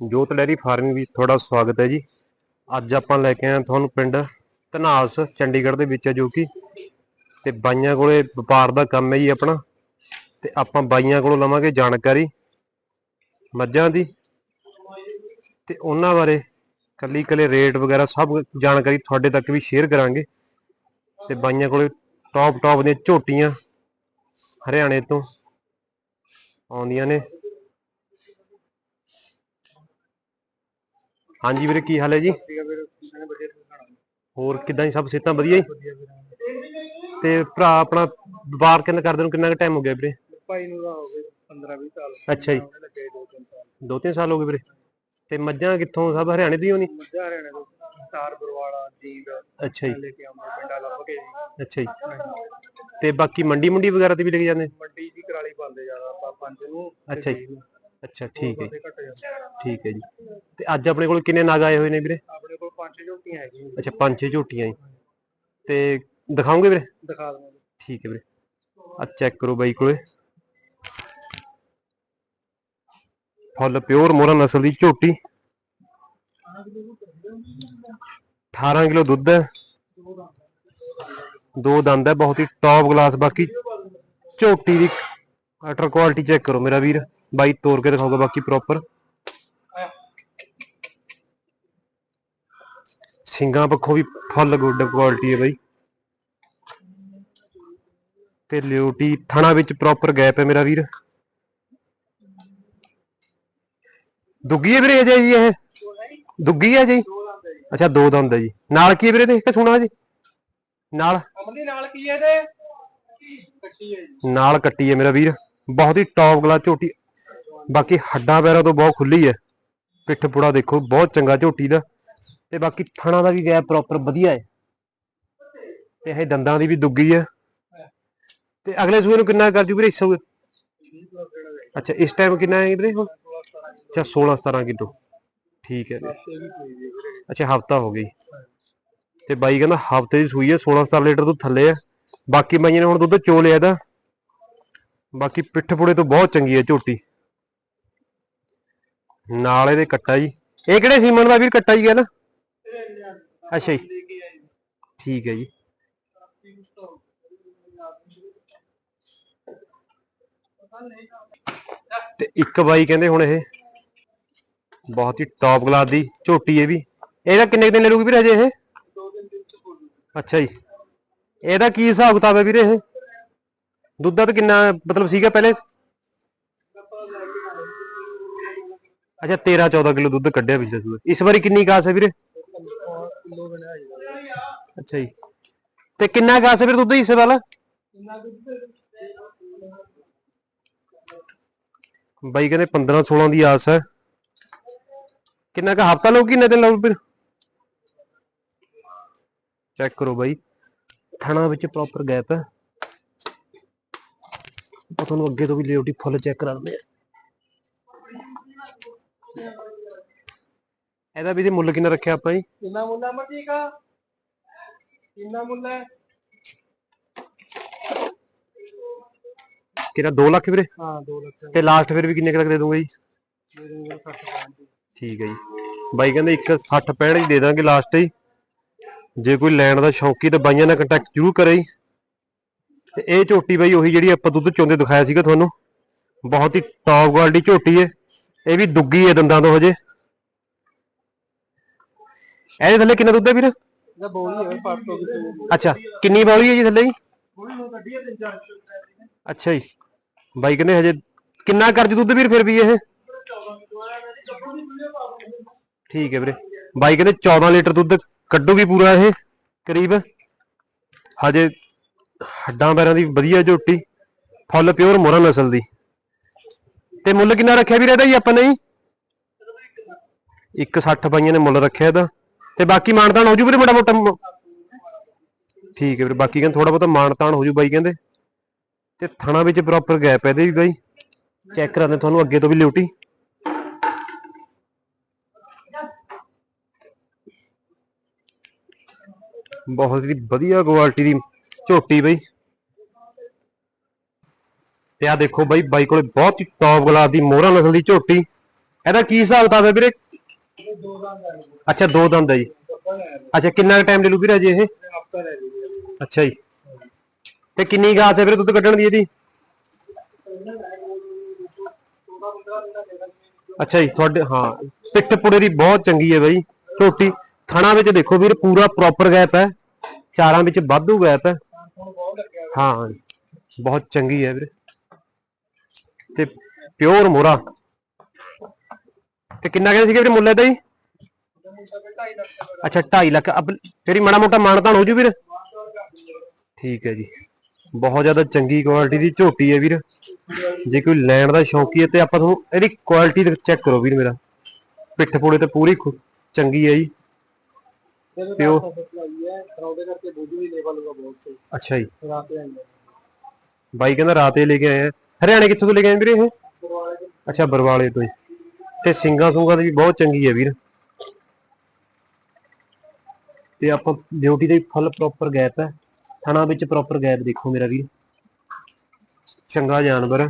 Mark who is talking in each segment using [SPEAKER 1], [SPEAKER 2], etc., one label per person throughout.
[SPEAKER 1] ਜੋਤ dairy farming ਵਿੱਚ ਤੁਹਾਡਾ ਸਵਾਗਤ ਹੈ ਜੀ। ਅੱਜ ਆਪਾਂ ਲੈ ਕੇ ਆਏ ਤੁਹਾਨੂੰ ਪਿੰਡ ਧਨਾਸ, ਚੰਡੀਗੜ੍ਹ ਦੇ ਵਿੱਚ ਹੈ ਜੋ ਕਿ। ਤੇ ਬਾਈਆਂ ਕੋਲੇ ਵਪਾਰ ਦਾ ਕੰਮ ਹੈ ਜੀ ਆਪਣਾ। ਤੇ ਆਪਾਂ ਬਾਈਆਂ ਕੋਲੋਂ ਲਵਾਂਗੇ ਜਾਣਕਾਰੀ ਮੱਝਾਂ ਦੀ। ਤੇ ਉਹਨਾਂ ਬਾਰੇ ਕੱਲੀ ਕੱਲੇ ਰੇਟ ਵਗੈਰਾ ਸਭ ਜਾਣਕਾਰੀ ਤੁਹਾਡੇ ਤੱਕ ਵੀ ਸ਼ੇਅਰ ਕਰਾਂਗੇ। ਤੇ ਬਾਈਆਂ ਕੋਲੇ ਟੌਪ ਟੌਪ ਦੀਆਂ ਝੋਟੀਆਂ ਹਰਿਆਣੇ ਤੋਂ ਆਉਂਦੀਆਂ ਨੇ। ਹਾਂਜੀ ਵੀਰੇ ਕੀ ਹਾਲ ਹੈ ਜੀ? ਹੋਰ ਕਿਦਾਂ ਜੀ ਸਭ ਸਿਹਤਾਂ ਵਧੀਆ ਜੀ? ਤੇ ਭਰਾ ਆਪਣਾ ਵਪਾਰ ਕਿੰਨਾ ਕਰਦੇ ਨੂੰ ਕਿੰਨਾ ਕੁ ਟਾਈਮ ਹੋ ਗਿਆ ਵੀਰੇ?
[SPEAKER 2] ਭਾਈ ਨੂੰ ਤਾਂ ਹੋ ਗਏ 15 20 ਸਾਲ।
[SPEAKER 1] ਅੱਛਾ ਜੀ।
[SPEAKER 2] ਲੱਗੇ ਦੋ ਤਿੰਨ ਸਾਲ।
[SPEAKER 1] ਦੋ ਤਿੰਨ ਸਾਲ ਹੋ ਗਏ ਵੀਰੇ। ਤੇ ਮੱਝਾਂ ਕਿੱਥੋਂ ਸਭ ਹਰਿਆਣੇ ਤੋਂ ਹੀ ਹੋਣੀ
[SPEAKER 2] ਮੱਝਾਂ ਹਰਿਆਣੇ ਤੋਂ। ਸਟਾਰ ਬਰਵਾਲਾ ਜੀਂਦ
[SPEAKER 1] ਅੱਛਾ ਜੀ।
[SPEAKER 2] ਲੈ ਕੇ ਆਉਂਦੇ ਪਿੰਡਾਂ ਲੱਭ ਕੇ। ਜੀ
[SPEAKER 1] ਅੱਛਾ ਜੀ। ਤੇ ਬਾਕੀ ਮੰਡੀ ਮੁੰਡੀ ਵਗੈਰਾ ਤੇ ਵੀ ਲੈ ਕੇ ਜਾਂਦੇ?
[SPEAKER 2] ਮੰਡੀ ਦੀ ਕਰਾਲੀ ਪਾਉਂਦੇ ਜ਼ਿਆਦਾ ਆਪਾਂ ਪੰਜ ਨੂੰ।
[SPEAKER 1] ਅੱਛਾ ਜੀ। ਅੱਛਾ ਠੀਕ ਹੈ
[SPEAKER 2] ਘੱਟ ਜਾਂਦੇ
[SPEAKER 1] ਠੀਕ ਹੈ ਜੀ। ਤੇ ਅੱਜ ਆਪਣੇ ਕੋਲ ਕਿੰਨੇ ਨਗ ਆਏ ਹੋਏ ਨੇ ਵੀਰੇ?
[SPEAKER 2] ਆਪਣੇ ਕੋਲ ਪੰਜ ਛੇ ਝੋਟੀਆਂ ਹੈਗੀਆਂ ਜੀ।
[SPEAKER 1] ਅੱਛਾ ਪੰਜ ਛੇ ਝੋਟੀਆਂ ਜੀ। ਤੇ ਦਿਖਾਓਗੇ ਵੀਰੇ?
[SPEAKER 2] ਦਿਖਾ ਦਵਾਂਗੇ।
[SPEAKER 1] ਠੀਕ ਹੈ ਵੀਰੇ। ਆ ਚੈੱਕ ਕਰੋ ਬਾਈ ਕੋਲੇ। ਫੁੱਲ ਪਿਓਰ ਮੋਰਾ ਨਸਲ ਦੀ ਝੋਟੀ। 18 ਕਿਲੋ ਦੁੱਧ ਹੈ। ਦੋ ਦੰਦ ਹੈ ਬਹੁਤ ਹੀ ਟੌਪ ਗਲਾਸ ਬਾਕੀ ਝੋਟੀ ਦੀ ਅਟਰ ਕੁਆਲਿਟੀ ਚੈੱਕ ਕਰੋ ਮੇਰਾ ਵੀਰ। ਬਾਈ ਤੋੜ ਕੇ ਦਿਖਾਊਗਾ ਬਾਕੀ ਪ੍ਰੋਪਰ ਸਿੰਗਾਂ ਪੱਖੋਂ ਵੀ ਫੁੱਲ ਗੁੱਡ ਕੁਆਲਿਟੀ ਹੈ ਬਾਈ। ਤੇ ਲਿਓਟੀ ਥਣਾ ਵਿੱਚ ਪ੍ਰੋਪਰ ਗੈਪ ਹੈ ਮੇਰਾ ਵੀਰ। ਦੁੱਗੀ ਹੈ ਵੀਰੇ ਜੀ ਇਹ? ਦੁੱਗੀ ਹੈ ਜੀ? ਅੱਛਾ ਦੋ ਦੰਦ ਹੈ ਜੀ। ਨਾਲ ਕੀ ਹੈ ਵੀਰੇ ਤੇ ਇੱਕ ਸੁਣਾ ਜੀ? ਨਾਲ।
[SPEAKER 2] ਅਮਲੀ ਨਾਲ ਕੀ ਹੈ ਇਹਦੇ? ਕੱਟੀ ਹੈ ਜੀ
[SPEAKER 1] ਨਾਲ ਕੱਟੀ ਹੈ ਮੇਰਾ ਵੀਰ। ਬਹੁਤ ਹੀ ਟੌਪ ਗਲਾ ਝੋਟੀ। ਬਾਕੀ ਹੱਡਾਂ ਪੈਰਾਂ ਤੋਂ ਬਹੁਤ ਖੁੱਲੀ ਹੈ। ਪਿੱਠ ਪੁੜਾ ਦੇਖੋ, ਬਹੁਤ ਚੰਗਾ ਝੋਟੀ ਦਾ। ਤੇ ਬਾਕੀ ਥਣਾ ਦਾ ਵੀ ਗੈਪ ਪ੍ਰੋਪਰ ਵਧੀਆ ਹੈ। ਤੇ ਇਹ ਦੰਦਾਂ ਦੀ ਵੀ ਦੁੱਗੀ ਹੈ। ਤੇ ਅਗਲੇ ਸੂਏ ਨੂੰ ਕਿੰਨਾ ਕਰ ਜੂ ਵੀਰੇ ਸੂਏ? ਅੱਛਾ, ਇਸ ਟਾਈਮ ਕਿੰਨਾ ਹੈ ਵੀਰੇ ਹੁਣ? ਅੱਛਾ 16 17 ਕਿਲੋ। ਠੀਕ ਹੈ ਵੀਰੇ। ਅੱਛਾ, ਹਫਤਾ ਹੋ ਗਈ ਤੇ ਬਾਈ ਕਹਿੰਦਾ ਹਫ਼ਤੇ ਦੀ ਸੂਈ ਹੈ 16 17 ਲੀਟਰ ਤੋਂ ਥੱਲੇ ਆ ਬਾਕੀ ਮਾਈਆਂ ਨੇ ਹੁਣ ਦੁੱਧ ਚੋ ਲਿਆ ਇਹਦਾ। ਬਾਕੀ ਪਿੱਠ ਪੁੜੇ ਤੋਂ ਬਹੁਤ ਚੰਗੀ ਹੈ ਝੋਟੀ। ਨਾਲ ਇਹਦੇ ਕੱਟਾ ਜੀ। ਇਹ ਕਿਹੜੇ ਸੀਮਨ ਦਾ ਵੀਰ ਕੱਟਾ ਜੀ ਹੈ ਅੱਛਾ ਜੀ। ਠੀਕ ਹੈ ਜੀ। ਤੇ ਇੱਕ ਬਾਈ ਕਹਿੰਦੇ ਹੁਣ ਇਹ ਬਹੁਤ ਹੀ ਟੌਪ ਕਲਾਸ ਦੀ ਝੋਟੀ ਹੈ ਵੀ। ਇਹਦਾ ਕਿੰਨੇ ਦਿਨ ਲੈ ਲੂਗੀ ਵੀਰ ਹਜੇ ਇਹ? ਅੱਛਾ ਜੀ। ਇਹਦਾ ਕੀ ਹਿਸਾਬ ਕਿਤਾਬ ਹੈ ਵੀਰੇ ਇਹ? ਦੁੱਧ ਦਾ ਕਿੰਨਾ ਮਤਲਬ ਸੀਗਾ ਪਹਿਲੇ? ਅੱਛਾ 13 14 ਕਿਲੋ ਦੁੱਧ ਕੱਢਿਆ ਪਿਛਲੇ ਸੂਏ। ਇਸ ਵਾਰੀ ਕਿੰਨੀ ਕਾਸ ਹੈ ਵੀਰੇ?
[SPEAKER 2] ਕਿਲੋ ਬਣਿਆ ਜੀ
[SPEAKER 1] ਅੱਛਾ ਜੀ। ਤੇ ਕਿੰਨਾ ਕਾਸ ਹੈ ਵੀਰੇ ਦੁੱਧ ਇਸ ਵਾਲਾ? ਬਾਈ ਕਹਿੰਦੇ 15 16 ਦੀ ਆਸ ਹੈ। ਕਿੰਨਾ ਕ ਹਫਤਾ ਲਊ, ਕਿੰਨੇ ਦਿਨ ਲਊ ਫਿਰ ਚੈੱਕ ਕਰੋ ਬਾਈ। ਥਣਾ ਵਿੱਚ ਪ੍ਰੋਪਰ ਗੈਪ ਹੈ। ਤੁਹਾਨੂੰ ਅੱਗੇ ਤੋਂ ਵੀ ਲਿਓਟੀ ਫੁੱਲ ਚੈੱਕ ਕਰਾ ਦਿੰਦੇ ਆ ਇਹਦਾ ਵੀ ਜੀ ਮੁੱਲ ਕਿੰਨਾ ਰੱਖਿਆ ਆਪਾਂ ਜੀ?
[SPEAKER 2] ਕਿੰਨਾ ਮੁੱਲ ਹੈ ਮਰਜ਼ੀ ਕਾ? ਕਿੰਨਾ ਮੁੱਲ ਹੈ?
[SPEAKER 1] ਕਿਹੜਾ 2 ਲੱਖ ਵੀਰੇ?
[SPEAKER 2] ਹਾਂ 2 ਲੱਖ।
[SPEAKER 1] ਤੇ ਲਾਸਟ ਫਿਰ ਵੀ ਕਿੰਨੇ ਕੁ ਤੱਕ ਦੇ ਦੂੰਗਾ ਜੀ?
[SPEAKER 2] ਦੇ ਦੂੰਗਾ 60 ਪੈਂਤੀ
[SPEAKER 1] ਠੀਕ ਹੈ ਜੀ। ਬਾਈ ਕਹਿੰਦੇ ਇੱਕ 60 65 ਹੀ ਦੇ ਦਾਂਗੇ ਲਾਸਟ ਹੀ ਜੇ ਕੋਈ ਲੈਣ ਦਾ ਸ਼ੌਕੀ ਤਾਂ ਬਾਈਆਂ ਨਾਲ ਕੰਟੈਕਟ ਜ਼ਰੂਰ ਕਰੇ ਜੀ। ਤੇ ਇਹ ਝੋਟੀ ਬਾਈ ਉਹੀ ਜਿਹੜੀ ਆਪਾਂ ਦੁੱਧ ਚੋਂਦੇ ਦਿਖਾਇਆ ਸੀਗਾ ਤੁਹਾਨੂੰ। ਬਹੁਤ ਹੀ ਟੌਪ ਕੁਆਲਿਟੀ ਝੋਟੀ ਹੈ। ਇਹ ਵੀ ਦੁੱਗੀ ਹੈ ਦੰਦਾਂ ਤੋਂ ਹਜੇ। ਇਹਦੇ ਥੱਲੇ ਕਿੰਨਾ ਦੁੱਧ ਹੈ ਵੀਰ?
[SPEAKER 2] ਇਹਦਾ ਬੋਲੀ ਹੈ ਪੱਟ ਤੋਂ ਕਿਤੇ
[SPEAKER 1] ਅੱਛਾ ਕਿੰਨੀ ਬੌਲੀ ਹੈ ਜੀ ਥੱਲੇ ਜੀ?
[SPEAKER 2] ਨੂੰ ਕੱਢੀ ਹੈ ਕਿਲੋ
[SPEAKER 1] ਅੱਛਾ ਜੀ। ਬਾਈ ਕਹਿੰਦੇ ਹਜੇ ਕਿੰਨਾ ਕਰ ਜੂ ਦੁੱਧ ਵੀਰ ਫਿਰ ਵੀ ਇਹ?
[SPEAKER 2] 14 ਕਿਲੋ ਹੈ ਮੇਰੀ ਕੱਪੜੋਂ ਦੀ ਵੀਡੀਓ ਪਾ ਦੂੰਗਾ
[SPEAKER 1] ਠੀਕ ਹੈ ਵੀਰੇ। ਬਾਈ ਕਹਿੰਦੇ 14 ਲੀਟਰ ਦੁੱਧ ਕੱਢੂਗੀ ਪੂਰਾ ਇਹ ਕਰੀਬ। ਹਜੇ ਹੱਡਾਂ ਪੈਰਾਂ ਦੀ ਵਧੀਆ ਝੋਟੀ। ਫੁੱਲ ਪਿਓਰ ਮੋਰਾ ਨਸਲ ਦੀ। ਤੇ ਮੁੱਲ ਕਿੰਨਾ ਰੱਖਿਆ ਵੀਰੇ ਇਹਦਾ ਜੀ ਆਪਾਂ ਨੇ ਜੀ? 160 ਪਾਈਆਂ ਨੇ ਮੁੱਲ ਰੱਖਿਆ ਇਹਦਾ। ਤੇ ਬਾਕੀ ਮਾਨਤਾਨ ਹੋ ਜੂ ਵੀਰੇ ਮੋਟਾ ਮੋਟਾ ਠੀਕ ਹੈ ਵੀਰੇ, ਬਾਕੀ ਕਹਿੰਦੇ ਥੋੜਾ ਬਹੁਤਾ ਮਾਨਤਾਨ ਹੋ ਜੂ ਬਾਈ ਕਹਿੰਦੇ। ਤੇ ਥਣਾ ਵਿੱਚ ਪ੍ਰੋਪਰ ਗੈਪ ਹੈ ਇਹਦੇ ਵੀ ਬਾਈ। ਚੈੱਕ ਕਰਾਉਂਦੇ ਤੁਹਾਨੂੰ ਅੱਗੇ ਤੋਂ ਵੀ ਲਿਉਟੀ ਬਹੁਤ ਹੀ ਵਧੀਆ ਕੁਆਲਿਟੀ ਦੀ ਝੋਟੀ ਬਈ। ਤੇ ਆ ਦੇਖੋ ਬਾਈ ਬਾਈ ਕੋਲੇ ਬਹੁਤ ਹੀ ਟੌਪ ਗਲਾਸ ਦੀ ਮੋਹਰਾ ਨਸਲ ਦੀ ਝੋਟੀ। ਇਹਦਾ ਕੀ ਹਿਸਾਬ ਕਿਤਾਬ ਹੈ ਵੀਰੇ? ਅੱਛਾ, ਦੋ ਦੰਦ ਹੈ ਜੀ। ਅੱਛਾ, ਕਿੰਨਾ ਟਾਈਮ ਲੈ ਲੂ ਵੀਰੇ ਅਜੇ ਇਹ?
[SPEAKER 2] ਹਫਤਾ ਰਹਿ ਜੀ
[SPEAKER 1] ਅੱਛਾ ਜੀ। ਤੇ ਕਿੰਨੀ ਗਾਸ ਹੈ ਵੀਰੇ ਦੁੱਧ ਕੱਢਣ ਦੀ ਇਹਦੀ? ਅੱਛਾ ਜੀ, ਤੁਹਾਡੇ, ਹਾਂ। ਪਿੱਠ ਪੁੜੇ ਦੀ ਬਹੁਤ ਚੰਗੀ ਹੈ ਬਾਈ ਝੋਟੀ। ਥਣਾ ਵਿੱਚ ਦੇਖੋ ਵੀਰ, ਪੂਰਾ ਪ੍ਰੋਪਰ ਗੈਪ ਹੈ। ਚਾਰਾਂ ਵਿੱਚ ਵਾਧੂ ਗੈਪ ਹੈ। ਹਾਂ, ਬਹੁਤ ਚੰਗੀ ਹੈ ਵੀਰੇ। ਤੇ ਪਿਓਰ ਮੋਰਾ। ਤੇ ਕਿੰਨਾ ਕਹਿੰਦੇ ਸੀਗੇ ਵੀਰੇ ਮੁੱਲ ਇਹਦਾ ਜੀ?
[SPEAKER 2] ਜਮੂ ਸਭੇ 2.5 ਲੱਖ ਦਾ
[SPEAKER 1] ਅੱਛਾ 2.5 ਲੱਖ। ਅਬ ਤੇਰੀ ਮਾੜਾ ਮੋਟਾ ਮਾਨਤਾਨ ਹੋ ਜੂ ਵੀਰ? ਠੀਕ ਹੈ ਜੀ। ਬਹੁਤ ਜ਼ਿਆਦਾ ਚੰਗੀ ਕੁਆਲਿਟੀ ਦੀ ਝੋਟੀ ਹੈ ਵੀਰ। ਜੇ ਕੋਈ ਲੈਣ ਦਾ ਸ਼ੌਂਕੀ ਹੈ ਤੇ ਆਪਾਂ ਤੁਹਾਨੂੰ ਇਹਦੀ ਕੁਆਲਿਟੀ ਚੈੱਕ ਕਰੋ ਵੀਰ ਮੇਰਾ। ਪਿੱਠ ਪੋੜੇ ਤੇ ਪੂਰੀ ਚੰਗੀ ਹੈ ਜੀ।
[SPEAKER 2] ਜਦੋਂ
[SPEAKER 1] ਪਿਓ।
[SPEAKER 2] ਦਾ ਸਪਲਾਈ ਹੈ। ਰੌਦੇ ਕਰਕੇ ਦੁੱਧ ਵੀ ਲੈਵਲ ਹੋਗਾ ਬਹੁਤ। ਸਹੀ
[SPEAKER 1] ਅੱਛਾ ਜੀ।
[SPEAKER 2] ਰਾਤ ਦੇ ਆਉਂਦੇ
[SPEAKER 1] ਬਾਈ ਕਹਿੰਦਾ ਰਾਤੇ ਲੈ ਕੇ ਆਏ ਆ। ਹਰਿਆਣੇ ਕਿੱਥੋਂ ਤੋਂ ਲੈ ਕੇ ਆਏ ਵੀਰੇ ਇਹ? ਅੱਛਾ, ਬਰਵਾਲੇ ਤੋਂ ਹੀ। ਤੇ ਸਿੰਗਾ ਸੁੰਗਾ ਦੀ ਵੀ ਬਹੁਤ ਚੰਗੀ ਹੈ ਵੀਰ। ਤੇ ਆਪਾਂ ਡਿਊਟੀ ਦੇ ਫੁੱਲ ਪ੍ਰੋਪਰ ਗੈਪ ਹੈ। ਥਣਾ ਵਿੱਚ ਪ੍ਰੋਪਰ ਗੈਪ ਦੇਖੋ ਮੇਰਾ ਵੀਰ। ਚੰਗਾ ਜਾਨਵਰ।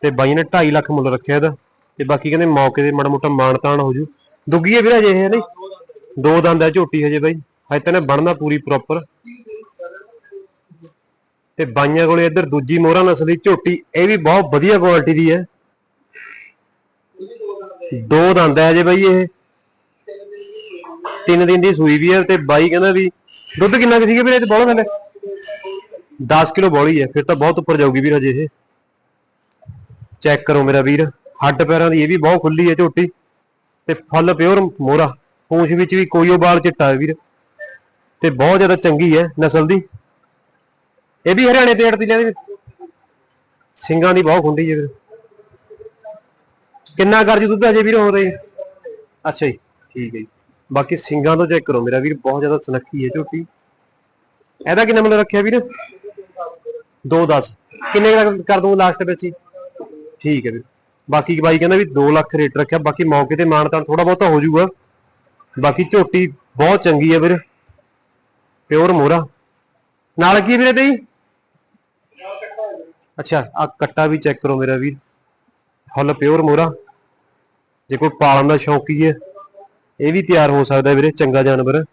[SPEAKER 1] ਤੇ ਬਾਈ ਨੇ 2.5 ਲੱਖ ਮੁੱਲ ਰੱਖਿਆ ਇਹਦਾ। ਤੇ ਬਾਕੀ ਕਹਿੰਦੇ ਮੌਕੇ ਤੇ ਮਾੜਾ ਮੋਟਾ ਮਾਨਤਾਨ ਹੋ ਜੂ। ਦੁੱਗੀ ਹੈ ਵੀਰ ਅਜੇ ਇਹ ਨਹੀਂ। ਦੋ ਦੰਦ ਹੈ ਝੋਟੀ ਹਜੇ ਬਾਈ। ਹਜੇ ਤਾਂ ਨੇ ਬਣਨਾ ਪੂਰੀ ਪ੍ਰੋਪਰ ਤੇ ਬਾਈਆਂ ਕੋਲੇ ਇੱਧਰ ਦੂਜੀ ਮੋਹਰਾ ਨਸਲ ਦੀ ਝੋਟੀ, ਇਹ ਵੀ ਬਹੁਤ ਵਧੀਆ ਕੁਆਲਿਟੀ ਦੀ ਹੈ। ਦੋ ਦੰਦ ਹੈ ਜੇ ਬਾਈ ਇਹ। ਤਿੰਨ ਦਿਨ ਦੀ ਸੂਈ ਵੀ ਹੈ ਤੇ ਬਾਈ ਕਹਿੰਦਾ ਵੀ ਦੁੱਧ ਕਿੰਨਾ ਕੁ ਸੀਗਾ ਵੀਰੇ ਤੇ ਬੋਲਾ ਥੱਲੇ 10 ਕਿਲੋ ਬੋਲੀ ਹੈ, ਫਿਰ ਤਾਂ ਬਹੁਤ ਉੱਪਰ ਜਾਊਗੀ ਵੀਰ ਹਜੇ ਇਹ। ਚੈੱਕ ਕਰੋ ਮੇਰਾ ਵੀਰ, ਹੱਡ ਪੈਰਾਂ ਦੀ ਇਹ ਵੀ ਬਹੁਤ ਖੁੱਲੀ ਹੈ ਝੋਟੀ। ਤੇ ਫੁੱਲ ਪਿਓਰ ਮੋਰਾ ਪੂੰਛ ਵਿੱਚ ਵੀ ਕੋਈ ਉਹ ਬਾਲ ਚਿੱਟਾ ਹੈ ਵੀਰ। ਤੇ ਬਹੁਤ ਜ਼ਿਆਦਾ ਚੰਗੀ ਹੈ ਨਸਲ ਦੀ। ਇਹ ਵੀ ਹਰਿਆਣੇ ਤੇ ਅੜਤੀ ਲੈਂਦੇ ਸਿੰਘਾਂ ਦੀ ਬਹੁਤ ਖੁੰਡੀ ਹੈ ਵੀਰ। ਕਿੰਨਾ ਕਰ ਜੀ ਦੁੱਧ ਅਜੇ ਵੀਰ ਹੋ ਰਹੀ ਅੱਛਾ ਜੀ, ਠੀਕ ਹੈ ਜੀ। ਬਾਕੀ ਸਿੰਘਾਂ ਤੋਂ ਚੈੱਕ ਕਰੋ ਮੇਰਾ ਵੀਰ, ਬਹੁਤ ਜ਼ਿਆਦਾ ਸੁਨੱਖੀ ਹੈ ਝੋਟੀ। ਇਹਦਾ ਕਿੰਨਾ ਮੁੱਲ ਰੱਖਿਆ ਵੀਰ? 2.10 ਕਿੰਨੇ ਦਾ ਕਰ ਦੂੰ ਲਾਸਟ ਵਿੱਚ ਹੀ ਠੀਕ ਹੈ ਵੀਰ। ਬਾਕੀ ਬਾਈ ਕਹਿੰਦਾ ਵੀ 2 ਲੱਖ ਰੇਟ ਰੱਖਿਆ, ਬਾਕੀ ਮੌਕੇ ਤੇ ਮਾਨਤਾਨ ਥੋੜਾ ਬਹੁਤਾ ਹੋ ਜਾਊਗਾ ਬਾਕੀ ਝੋਟੀ ਬਹੁਤ ਚੰਗੀ ਹੈ ਵੀਰ। ਪਿਓਰ ਮੋਰਾ ਨਾਲ ਕੀ ਹੈ ਵੀਰੇ ਤੇ ਜੀ ਅੱਛਾ ਆ ਕੱਟਾ ਵੀ ਚੈੱਕ ਕਰੋ ਮੇਰਾ ਵੀਰ। ਫੁੱਲ ਪਿਓਰ ਮੋਰਾ ਜੇ ਕੋਈ ਪਾਲਣ ਦਾ ਸ਼ੌਕੀ ਹੈ ਇਹ ਵੀ ਤਿਆਰ ਹੋ ਸਕਦਾ ਵੀਰੇ, ਚੰਗਾ ਜਾਨਵਰ।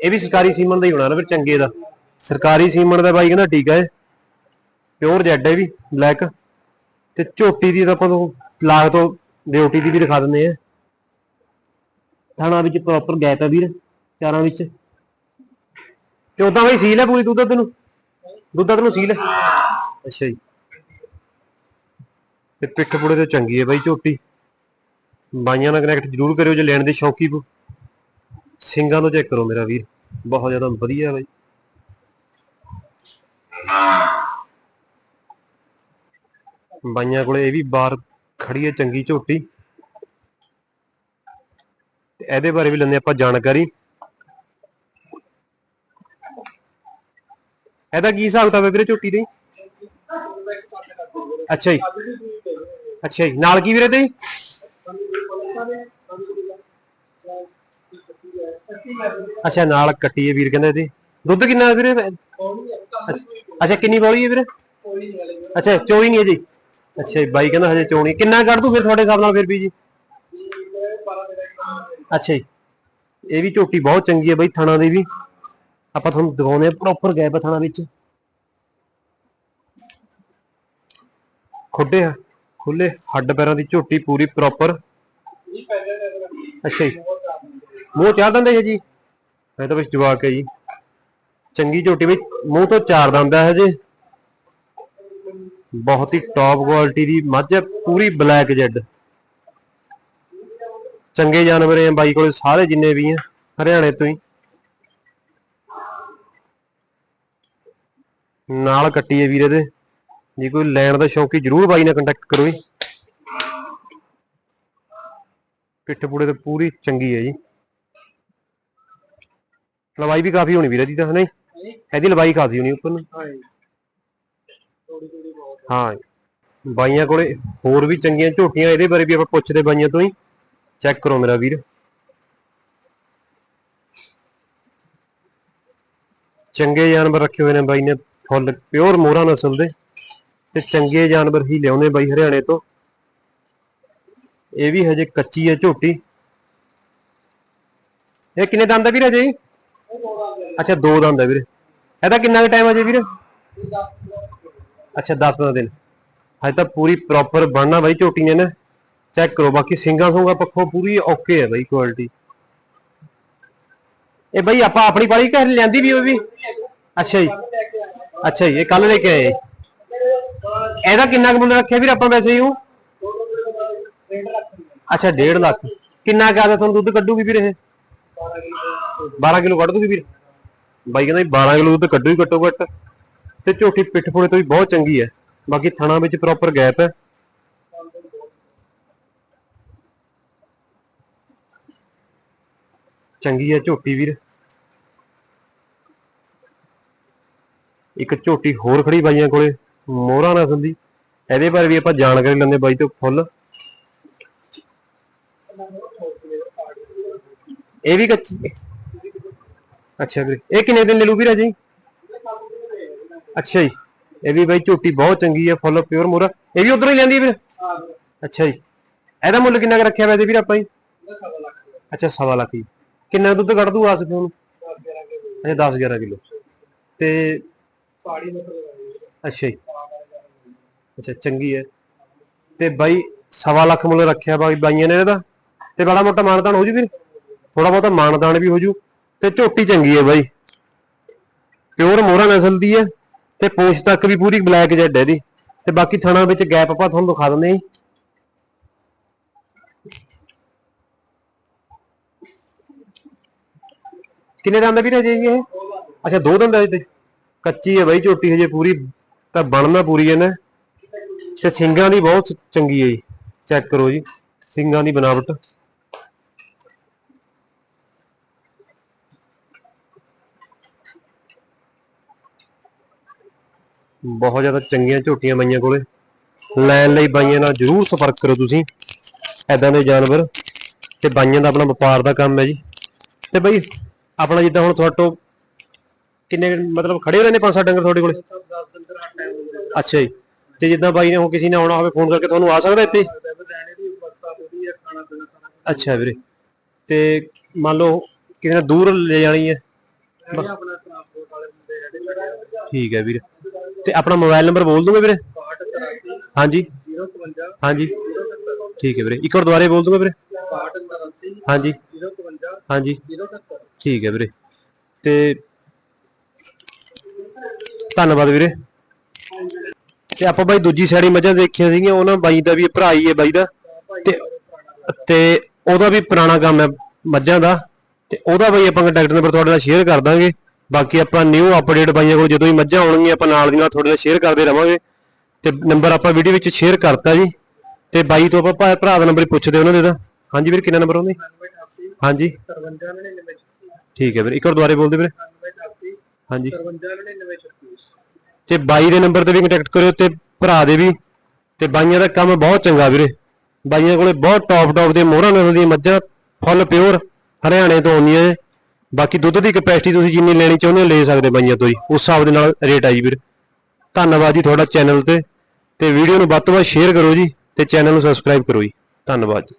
[SPEAKER 1] ਇਹ ਵੀ ਸਰਕਾਰੀ ਸੀਮਨ ਦਾ ਹੀ ਹੋਣਾ ਨਾ ਫਿਰ ਚੰਗੇ ਦਾ। ਸਰਕਾਰੀ ਸੀਮਨ ਦਾ ਬਾਈ ਕਹਿੰਦਾ ਟੀਕਾ ਹੈ ਪਿਓਰ ਜੈਡ ਹੈ ਵੀ ਬਲੈਕ ਤੇ ਝੋਟੀ ਦੀ ਤਾਂ ਆਪਾਂ ਨੂੰ ਲਾਗ ਤੋਂ ਡਿਊਟੀ ਦੀ ਵੀ ਦਿਖਾ ਦਿੰਦੇ ਆ। ਥਾਣਾ ਵਿੱਚ ਪ੍ਰੋਪਰ ਗੈਪ ਹੈ ਵੀਰ, ਚਾਰਾਂ ਵਿੱਚ। ਤੇ ਉਦਾਂ ਬਈ ਸੀਲ ਹੈ ਪੂਰੀ ਦੁੱਧ ਤੈਨੂੰ? ਦੁੱਧ ਤੈਨੂੰ ਸੀਲ ਹੈ? ਅੱਛਾ ਜੀ। ਤੇ ਪਿੱਠ ਪੁੜੇ ਤੇ ਚੰਗੀ ਹੈ ਬਾਈ ਝੋਟੀ। ਬਾਈਆਂ ਨਾਲ ਕਨੈਕਟ ਜ਼ਰੂਰ ਕਰਿਓ ਜੇ ਲੈਣ ਦੇ ਸ਼ੌਕੀ ਕੋ ਸਿੰਘਾਂ ਤੋਂ ਚੈੱਕ ਕਰੋ ਮੇਰਾ ਵੀਰ। ਬਹੁਤ ਜ਼ਿਆਦਾ ਵਧੀਆ ਬਾਈ। ਬਾਈਆਂ ਕੋਲੇ ਇਹ ਵੀ ਬਾਰ ਖੜੀ ਹੈ ਚੰਗੀ ਝੋਟੀ। ਤੇ ਇਹਦੇ ਬਾਰੇ ਵੀ ਲੈਂਦੇ ਆਪਾਂ ਜਾਣਕਾਰੀ। ਇਹਦਾ ਕੀ ਹਿਸਾਬ ਕਿਤਾਬ ਹੈ ਵੀਰੇ ਝੋਟੀ ਦੇ? ਅੱਛਾ ਜੀ। ਅੱਛਾ ਜੀ। ਨਾਲ ਕੀ ਵੀਰੇ ਤੇ? ਅੱਛਾ, ਨਾਲ ਕੱਟੀ ਹੈ ਵੀਰ ਕਹਿੰਦਾ ਇਹਦੀ। ਦੁੱਧ ਕਿੰਨਾ ਹੈ ਵੀਰੇ? ਅੱਛਾ, ਕਿੰਨੀ ਬੋਲੀ ਹੈ ਵੀਰੇ? ਅੱਛਾ ਚੋਈ ਨਹੀਂ ਹੈ ਜੀ। ਅੱਛਾ ਜੀ, ਬਾਈ ਕਹਿੰਦਾ ਹਜੇ ਚੋਣੀ ਕਿੰਨਾ ਕੱਢ ਦੂ ਫਿਰ ਤੁਹਾਡੇ ਹਿਸਾਬ ਨਾਲ ਫਿਰ ਵੀ ਜੀ? ਅੱਛਾ ਜੀ। ਇਹ ਵੀ ਝੋਟੀ ਬਹੁਤ ਚੰਗੀ ਹੈ ਬਾਈ, ਥਣਾ ਦੀ ਵੀ। ਆਪਾਂ ਤੁਹਾਨੂੰ ਦਿਖਾਉਂਦੇ ਆ ਪ੍ਰੋਪਰ ਗੈਪ ਥਣਾ ਵਿੱਚ। ਖੁੱਡੇ ਆ ਖੁੱਲੇ ਹੱਡ ਪੈਰਾਂ ਦੀ ਝੋਟੀ ਪੂਰੀ ਪ੍ਰੋਪਰ ਅੱਛਾ ਜੀ। ਮੂੰਹ ਚਾਰ ਦੰਦ ਹੈ ਜੀ? ਮੈਂ ਤਾਂ ਬਸ ਜਵਾਕ ਹੈ ਜੀ। ਚੰਗੀ ਝੋਟੀ ਵਿੱਚ ਮੂੰਹ ਤੋਂ ਚਾਰ ਦੰਦ ਹੈ ਹਜੇ। ਬਹੁਤ ਹੀ ਟੌਪ ਕੁਆਲਿਟੀ ਦੀ, ਮੱਝ ਹੈ, ਪੂਰੀ ਬਲੈਕ ਜੈਡ ਚੰਗੇ ਜਾਨਵਰ ਹੈ, ਬਾਈ ਕੋਲੇ ਸਾਰੇ ਜਿੰਨੇ ਵੀ ਆ ਹਰਿਆਣੇ ਤੋਂ ਹੀ। ਨਾਲ ਕੱਟੀ ਹੈ ਵੀਰੇ ਦੇ। ਜੇ ਕੋਈ ਲੈਣ ਦਾ ਸ਼ੌਕੀ ਜਰੂਰ ਬਾਈ ਨਾਲ ਕੰਟੈਕਟ ਕਰੋ ਜੀ। ਪਿੱਠ ਪੂੜੇ ਤੇ ਪੂਰੀ ਚੰਗੀ ਹੈ ਜੀ। ਲਵਾਈ ਵੀ ਕਾਫੀ ਹੋਣੀ ਵੀਰੇ ਦੀ ਤਾਂ, ਨਹੀਂ? ਇਹਦੀ ਲਵਾਈ ਖਾਸੀ ਹੋਣੀ ਉੱਪਰ ਨੂੰ। ਹਾਂ ਬਾਈਆਂ ਕੋਲੇ ਹੋਰ ਵੀ ਚੰਗੀਆਂ ਝੋਟੀਆਂ, ਇਹਦੇ ਬਾਰੇ ਵੀ ਆਪਾਂ ਪੁੱਛਦੇ ਬਾਈਆਂ ਤੋਂ ਹੀ। ਚੈੱਕ ਕਰੋ ਮੇਰਾ ਵੀਰ। ਚੰਗੇ ਜਾਨਵਰ ਰੱਖੇ ਹੋਏ ਨੇ ਬਾਈ ਨੇ। ਫੁੱਲ ਪਿਓਰ ਮੋਹਰਾ ਨਸਲ ਦੇ ਤੇ ਚੰਗੇ ਜਾਨਵਰ ਹੀ ਲਿਆਉਂਦੇ ਬਾਈ ਹਰਿਆਣੇ ਤੋਂ। ਇਹ ਵੀ ਹਜੇ ਕੱਚੀ ਹੈ, ਝੋਟੀ। ਇਹ ਕਿੰਨੇ ਦੰਦ ਆ ਵੀਰ ਹਜੇ ਅੱਛਾ, ਦੋ ਦੰਦ ਆ ਵੀਰੇ। ਇਹਦਾ ਕਿੰਨਾ ਟਾਈਮ ਹਜੇ ਵੀਰ? ਅੱਛਾ 10 ਦਿਨ। ਹਜੇ ਤਾਂ ਪੂਰੀ ਪ੍ਰੋਪਰ ਬਣਨਾ ਬਾਈ ਝੋਟੀ ਨੇ ਨਾ। ਚੈੱਕ ਕਰੋ, ਬਾਕੀ ਸਿੰਗਾਂ ਸੁੰਗਾ ਪੱਖੋਂ ਪੂਰੀ ਓਕੇ ਹੈ ਬਾਈ ਕੁਆਲਿਟੀ ਇਹ ਬਾਈ ਆਪਾਂ ਆਪਣੀ ਪਾਲੀ ਘਰ ਲਿਆਂਦੀ ਵੀ ਉਹ ਵੀ? ਅੱਛਾ ਜੀ। ਅੱਛਾ ਜੀ, ਇਹ ਕੱਲ ਲੈ ਕੇ ਆਏ। ਇਹਦਾ ਕਿੰਨਾ ਕੁ ਮੁੱਲ ਰੱਖਿਆ ਵੀਰ ਆਪਾਂ ਵੈਸੇ ਹੀ ਉਹ ਅੱਛਾ 1.5 ਲੱਖ। ਕਿੰਨਾ ਕੁ ਆਦਾ ਤੁਹਾਨੂੰ ਦੁੱਧ ਕੱਢੂਗੀ ਵੀਰ ਇਹ? 12 ਕਿਲੋ ਕੱਢ ਦੂਗੀ ਵੀਰ। ਬਾਈ ਕਹਿੰਦਾ 12 ਕਿਲੋ ਦੁੱਧ ਕੱਢੂ ਹੀ ਘੱਟੋ ਘੱਟ। ਤੇ ਝੋਟੀ ਪਿੱਠ ਪੂੜੇ ਤੋਂ ਵੀ ਬਹੁਤ ਚੰਗੀ ਹੈ। ਬਾਕੀ ਥਣਾ ਵਿੱਚ ਪ੍ਰੋਪਰ ਗੈਪ ਹੈ। ਚੰਗੀ ਹੈ ਝੋਟੀ ਵੀਰ। ਇੱਕ ਝੋਟੀ ਹੋਰ ਖੜੀ ਬਾਈਆਂ ਕੋਲੇ, ਮੋਹਰਾ ਨਸਲ ਦੀ ਇਹਦੇ ਬਾਰੇ ਵੀ ਆਪਾਂ ਜਾਣਕਾਰੀ ਲੈਂਦੇ ਬਾਈ ਤੋਂ ਫੁੱਲ। ਇਹ ਵੀ ਕੱਚੀ ਅੱਛਾ ਵੀਰੇ, ਇਹ ਕਿੰਨੇ ਦਿਨ ਲੈ ਲੂ ਵੀਰ ਜੀ ਅੱਛਾ ਜੀ, ਇਹ ਵੀ ਬਾਈ ਝੋਟੀ ਬਹੁਤ ਚੰਗੀ ਹੈ ਫੁੱਲ ਪਿਓਰ ਮੋਹਰਾ। ਇਹ ਵੀ ਉਧਰੋਂ ਹੀ ਲੈਂਦੀ ਵੀਰ? ਅੱਛਾ ਜੀ, ਇਹਦਾ ਮੁੱਲ ਕਿੰਨਾ ਕੁ ਰੱਖਿਆ ਵੈਸੇ ਵੀਰ ਆਪਾਂ ਜੀ? ਅੱਛਾ, ਸਵਾ ਲੱਖ ਜੀ। ਕਿੰਨਾ ਦੁੱਧ ਕੱਢ ਦੂ ਆਸ ਨੂੰ ਅੱਛਾ 10 11 ਕਿਲੋ। ਤੇ ਅੱਛਾ ਜੀ। ਅੱਛਾ, ਚੰਗੀ ਹੈ। ਤੇ ਬਾਈ ਸਵਾ ਲੱਖ ਮੁੱਲ ਰੱਖਿਆ ਬਾਈ ਬਾਈਆਂ ਨੇ ਇਹਦਾ। ਤੇ ਬੜਾ ਮੋਟਾ ਮਾਨਦਾਨ ਹੋ ਜੂ ਵੀਰ। ਥੋੜਾ ਬਹੁਤਾ ਮਾਨਦਾਨ ਵੀ ਹੋ ਜੂ ਤੇ ਝੋਟੀ ਚੰਗੀ ਹੈ ਬਾਈ। ਪਿਓਰ ਮੋਹਰਾ ਨਸਲ ਦੀ ਹੈ। ਤੇ ਪੂਛ ਤੱਕ ਵੀ ਪੂਰੀ ਬਲੈਕ ਜੈਡ ਹੈ ਇਹਦੀ। ਤੇ ਬਾਕੀ ਥਣਾ ਵਿੱਚ ਗੈਪ ਆਪਾਂ ਤੁਹਾਨੂੰ ਦਿਖਾ ਦਿੰਦੇ ਹਾਂ ਕਿੰਨੇ ਦੰਦ ਵੀਰ ਜੀ ਇਹ? ਅੱਛਾ, ਦੋ ਦੰਦ ਹੈ ਤੇ। ਕੱਚੀ ਹੈ ਬਾਈ, ਝੋਟੀ ਹਜੇ ਪੂਰੀ, ਤਾਂ ਬਣਨਾ ਪੂਰੀ ਹੈ ਨਾ ਤੇ ਸਿੰਗਾਂ ਦੀ ਬਹੁਤ ਚੰਗੀ ਹੈ ਜੀ। ਚੈੱਕ ਕਰੋ ਜੀ, ਸਿੰਗਾਂ ਦੀ ਬਨਾਵਟ ਬਹੁਤ ਜ਼ਿਆਦਾ ਚੰਗੀਆਂ ਝੋਟੀਆਂ ਬਾਈਆਂ ਕੋਲੇ। ਲੈਣ ਲਈ ਬਾਈਆਂ ਨਾਲ ਜਰੂਰ ਸੰਪਰਕ ਕਰੋ ਤੁਸੀਂ ਐਦਾਂ ਦੇ ਜਾਨਵਰ। ਤੇ ਬਾਈਆਂ ਦਾ ਆਪਣਾ ਵਪਾਰ ਦਾ ਕੰਮ ਹੈ ਜੀ। ਤੇ ਬਈ, ਆਪਣਾ ਜਿੱਦਾਂ ਹੁਣ ਤੁਹਾਡੇ ਕਿੰਨੇ ਮਤਲਬ ਖੜੇ ਰਹਿੰਦੇ ਪੰਜ ਸੱਤ ਡੰਗਰ ਤੁਹਾਡੇ ਕੋਲੇ? ਅੱਛਾ ਜੀ। ਤੇ ਜਿੱਦਾਂ ਬਾਈ ਨੇ ਹੁਣ ਕਿਸੇ ਨੇ ਆਉਣਾ ਹੋਵੇ, ਫੋਨ ਕਰਕੇ ਤੁਹਾਨੂੰ ਆ ਸਕਦਾ ਇੱਥੇ? ਅੱਛਾ ਵੀਰੇ। ਤੇ ਮੰਨ ਲਓ ਕਿਸੇ ਨੇ ਦੂਰ ਲੈ ਜਾਣੀ ਹੈ। ਠੀਕ ਹੈ ਵੀਰੇ। ਤੇ ਆਪਣਾ ਮੋਬਾਈਲ ਨੰਬਰ ਬੋਲ ਦੂੰਗੇ ਵੀਰੇ? ਹਾਂਜੀ। ਹਾਂਜੀ। ਠੀਕ ਹੈ ਵੀਰੇ। ਇੱਕ ਵਾਰ ਦੁਬਾਰੇ ਬੋਲ ਦੂੰਗਾ ਵੀਰੇ? ਹਾਂਜੀ। ਹਾਂਜੀ। ਠੀਕ ਹੈ ਵੀਰੇ। ਤੇ ਧੰਨਵਾਦ ਵੀਰੇ। ਤੇ ਆਪਾਂ ਬਾਈ ਦੂਜੀ ਸਾਈਡ ਹੀ ਮੱਝਾਂ ਦੇਖੀਆਂ ਸੀਗੀਆਂ, ਉਹਨਾਂ ਬਾਈ ਦਾ ਵੀ ਭਰਾ ਹੀ ਹੈ ਬਾਈ ਦਾ। ਤੇ ਤੇ ਉਹਦਾ ਵੀ ਪੁਰਾਣਾ ਕੰਮ ਹੈ ਮੱਝਾਂ ਦਾ। ਤੇ ਉਹਦਾ ਬਾਈ ਆਪਾਂ ਕੰਟੈਕਟ ਨੰਬਰ ਤੁਹਾਡੇ ਨਾਲ ਸ਼ੇਅਰ ਕਰ ਦਾਂਗੇ। ਬਾਕੀ ਆਪਾਂ ਨਿਊ ਅਪਡੇਟ ਬਾਈਆਂ ਕੋਲ ਜਦੋਂ ਹੀ ਮੱਝਾਂ ਆਉਣਗੀਆਂ, ਆਪਾਂ ਨਾਲ ਦੀ ਨਾਲ ਤੁਹਾਡੇ ਨਾਲ ਸ਼ੇਅਰ ਕਰਦੇ ਰਵਾਂਗੇ। ਤੇ ਨੰਬਰ ਆਪਾਂ ਵੀਡੀਓ ਵਿੱਚ ਸ਼ੇਅਰ ਕਰਤਾ ਜੀ। ਤੇ ਬਾਈ ਤੋਂ ਆਪਾਂ ਭਰਾ ਦਾ ਨੰਬਰ ਪੁੱਛਦੇ ਉਹਨਾਂ ਦੇ ਦਾ ਹਾਂਜੀ ਵੀਰ, ਕਿੰਨਾ ਨੰਬਰ ਉਹਦਾ ਹਾਂਜੀ। ਠੀਕ ਹੈ ਵੀਰੇ, ਇੱਕ ਵਾਰ ਦੁਬਾਰੇ ਬੋਲਦੇ ਵੀਰੇ। ਹਾਂਜੀ। ਤੇ ਬਾਈ ਦੇ ਨੰਬਰ ਤੇ ਵੀ ਕੰਟੈਕਟ ਕਰਿਓ ਤੇ ਭਰਾ ਦੇ ਵੀ। ਤੇ ਬਾਈਆਂ ਦਾ ਕੰਮ ਬਹੁਤ ਚੰਗਾ ਵੀਰੇ। ਬਾਈਆਂ ਕੋਲੇ ਬਹੁਤ ਟੌਪ ਟੌਪ ਦੇ ਮੋਹਰਾਂ ਨਸਲ ਦੀਆਂ ਮੱਝਾਂ ਫੁੱਲ ਪਿਓਰ ਹਰਿਆਣੇ ਤੋਂ ਆਉਂਦੀਆਂ ਨੇ। ਬਾਕੀ ਦੁੱਧ ਦੀ ਕਪੈਸਿਟੀ ਤੁਸੀਂ ਜਿੰਨੀ ਲੈਣੀ ਚਾਹੁੰਦੇ ਹੋ ਲੈ ਸਕਦੇ ਬਾਈਆਂ ਤੋਂ ਜੀ। ਉਸ ਹਿਸਾਬ ਦੇ ਨਾਲ ਰੇਟ ਆ ਜੀ ਵੀਰ। ਧੰਨਵਾਦ ਜੀ ਤੁਹਾਡਾ ਚੈਨਲ ਤੇ। ਤੇ ਵੀਡੀਓ ਨੂੰ ਵੱਧ ਤੋਂ ਵੱਧ ਸ਼ੇਅਰ ਕਰੋ ਜੀ ਤੇ ਚੈਨਲ ਨੂੰ ਸਬਸਕ੍ਰਾਈਬ ਕਰੋ ਜੀ। ਧੰਨਵਾਦ ਜੀ।